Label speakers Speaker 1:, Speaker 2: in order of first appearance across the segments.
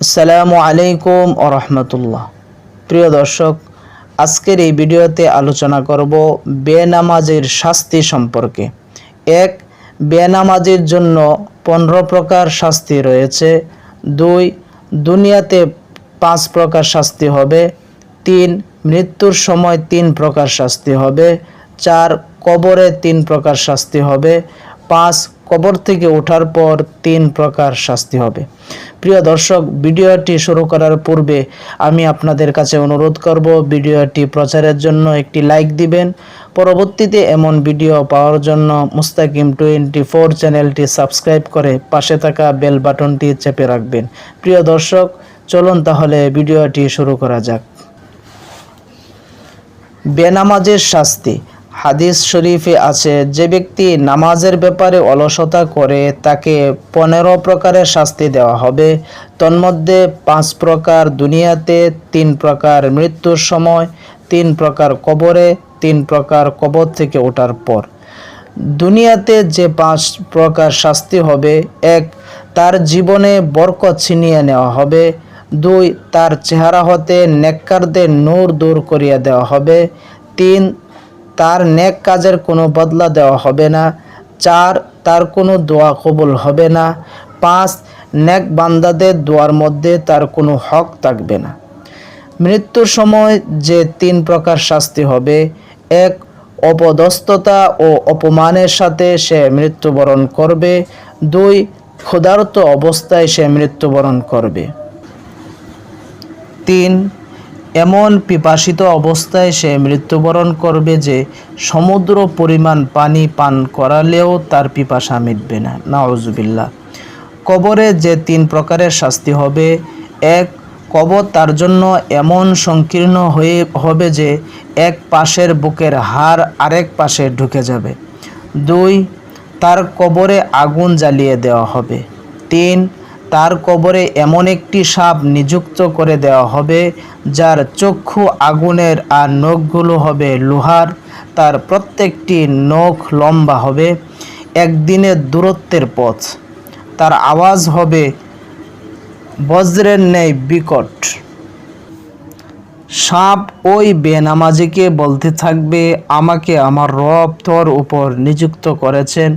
Speaker 1: আসসালামু আলাইকুম রহমতুল্লাহ। প্রিয় দর্শক, আজকের এই ভিডিওতে আলোচনা করব বেনামাজের শাস্তি সম্পর্কে। এক, বেনামাজের জন্য পনেরো প্রকার শাস্তি রয়েছে। দুই, দুনিয়াতে পাঁচ প্রকার শাস্তি হবে। তিন, মৃত্যুর সময় তিন প্রকার শাস্তি হবে। চার, কবরে তিন প্রকার শাস্তি হবে। পাঁচ কবর থেকে ওঠার পর তিন প্রকার শাস্তি হবে। প্রিয় দর্শক, ভিডিওটি শুরু করার পূর্বে আমি আপনাদের কাছে অনুরোধ করব, ভিডিওটি প্রচারের জন্য একটি লাইক দিবেন। পরবর্তীতে এমন ভিডিও পাওয়ার জন্য মুস্তাকিম টোয়েন্টি ফোর চ্যানেলটি সাবস্ক্রাইব করে পাশে থাকা বেল বাটনটি চেপে রাখবেন। প্রিয় দর্শক, চলুন তাহলে ভিডিওটি শুরু করা যাক। বেনামাজের শাস্তি। হাদিস শরীফে আছে, যে ব্যক্তি নামাজের ব্যাপারে অলসতা করে, তাকে পনেরো প্রকারের শাস্তি দেওয়া হবে। তন্মধ্যে পাঁচ প্রকার দুনিয়াতে, তিন প্রকার মৃত্যুর সময়, তিন প্রকার কবরে, তিন প্রকার কবর থেকে ওঠার পর। দুনিয়াতে যে পাঁচ প্রকার শাস্তি হবে, এক, তার জীবনে বরকত ছিনিয়ে নেওয়া হবে। দুই, তার চেহারা হতে নেককারদের নূর দূর করিয়া দেওয়া হবে। তিন তার নেক কাজের কোনো বদলা দেওয়া হবে না। চার, তার কোনো দোয়া কবুল হবে না। পাঁচ, নেক বান্দাদের দোয়ার মধ্যে তার কোনো হক থাকবে না। মৃত্যুর সময় যে তিন প্রকার শাস্তি হবে। এক, অপদস্থতা ও অপমানের সাথে সে মৃত্যুবরণ করবে। দুই, ক্ষুধার্ত অবস্থায় সে মৃত্যুবরণ করবে। তিন এমন পিপাসিত অবস্থায় সে মৃত্যুবরণ করবে যে সমুদ্র পরিমাণ পানি পান করালেও তার পিপাসা মিটবে না। নাউজুবিল্লাহ। কবরে যে তিন প্রকারের শাস্তি হবে। এক, কবর তার জন্য এমন সংকীর্ণ হয়ে হবে যে এক পাশের বুকের হাড় আরেক পাশে ঢুকে যাবে। দুই, তার কবরে আগুন জ্বালিয়ে দেওয়া হবে। তিন তার কবরে এমন একটি সাপ নিযুক্ত করে দেওয়া হবে, যার চক্ষু আগুনের আর নখগুলো হবে লোহার। তার প্রত্যেকটি নখ লম্বা হবে একদিনের দূরত্বের পথ। তার আওয়াজ হবে, বজ্রের ন্যায় বিকট। সাপ ওই বেনামাজিকে বলতে থাকবে, আমাকে আমার রব তোর উপর নিযুক্ত করেছেন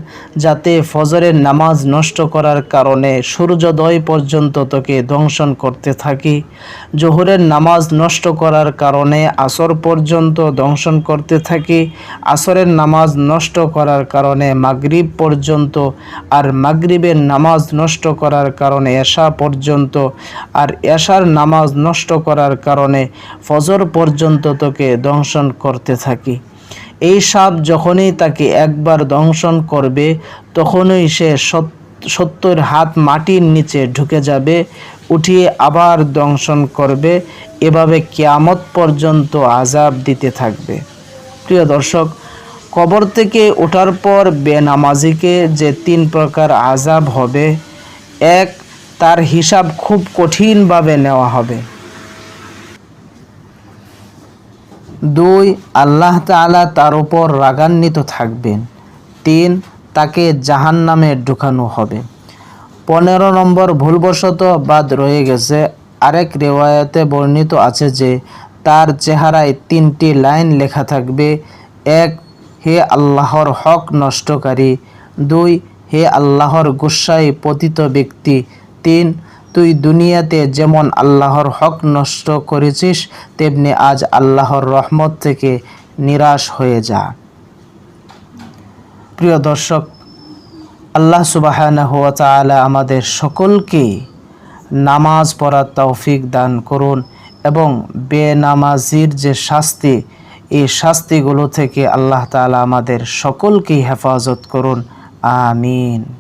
Speaker 1: যাতে ফজরের নামাজ নষ্ট করার কারণে সূর্যোদয় পর্যন্ত তোকে দংশন করতে থাকি। জোহরের নামাজ নষ্ট করার কারণে আসর পর্যন্ত দংশন করতে থাকি। আসরের নামাজ নষ্ট করার কারণে মাগরিব পর্যন্ত আর মাগরিবের নামাজ নষ্ট করার কারণে এশা পর্যন্ত আর এশার নামাজ নষ্ট করার কারণে ফজর পর্যন্ত তোকে দংশন করতে থাকি। এই সাপ যখনই তাকে একবার দংশন করবে, তখনই সে সত্তর হাত মাটির নিচে ঢুকে যাবে, উঠিয়ে আবার দংশন করবে। এভাবে কেয়ামত পর্যন্ত আজাব দিতে থাকবে। প্রিয় দর্শক, কবর থেকে ওঠার পর বেনামাজিকে যে তিন প্রকার আজাব হবে, এক, তার হিসাব খুব কঠিনভাবে নেওয়া হবে। দুই, আল্লাহ তাআলা তার উপর রাগান্বিত থাকবেন। তিন, তাকে জাহান নামে ঢুকানো হবে। পনেরো নম্বর ভুলবশত বাদ রয়ে গেছে। আরেক রেওয়ায়তে বর্ণিত আছে যে, তার চেহারায় তিনটি লাইন লেখা থাকবে। এক, হে আল্লাহর হক নষ্টকারী। দুই, হে আল্লাহর গুসাই পতিত ব্যক্তি। তিন তুই দুনিয়াতে যেমন আল্লাহর হক নষ্ট করেছিস, তেমনি আজ আল্লাহর রহমত থেকে নিরাশ হয়ে যা। প্রিয় দর্শক, আল্লাহ তাআলা আমাদের সকলকে নামাজ পড়ার তৌফিক দান করুন এবং বেনামাজির যে শাস্তি, এই শাস্তিগুলো থেকে আল্লাহ তাআলা আমাদের সকলকেই হেফাজত করুন। আমিন।